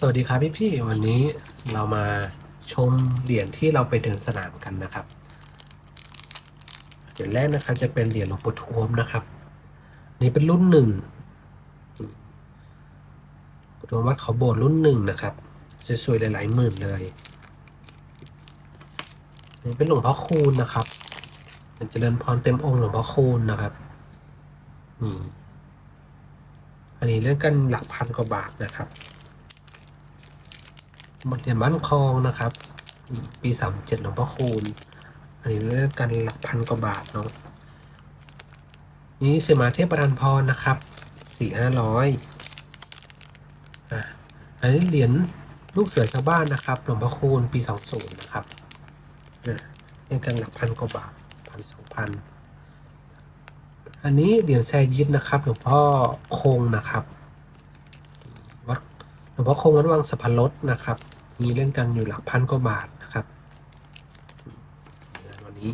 สวัสดีครับพี่พี่วันนี้เรามาชมเหรียญที่เราไปเดินสนามกันนะครับเหรียญแรกนะครับจะเป็นเหรียญหลวงปู่ทวมนะครับ นี่เป็นรุ่นหนึ่งปู่ทวมวัดเขาโบสถ์รุ่นหนึ่งนะครับสวยๆหลายๆหมื่นเลยนี่เป็นหลวงพ่อคูณนะครับเป็นเจริญพรเต็มองค์หลวงพ่อคูณนะครับนี่อันนี้เรื่องกันหลักพันกว่าบาทนะครับ หมดเหรียญบ้านคลองนะครับ ปีสามเจ็ดหลวงพ่อคูณ อันนี้เรื่องกันหลักพันกว่าบาทเนาะนี่เสมาเทพประธานพรนะครับสี่ห้าร้อยอะอันนี้เหรียญลูกเสือชาวบ้านนะครับหลวงพ่อคูณปีสองศูนย์นะครับอะเรื่องกันหลักพันกว่าบาทพันสองพันอันนี้เหรียญแซยิดนะครับหลวงพ่อคงนะครับ ลวงพ่อคงวัดวังสะพานลดนะครับ มีเล่นกันอยู่หลักพันกว่าบาทนะครับวันนี้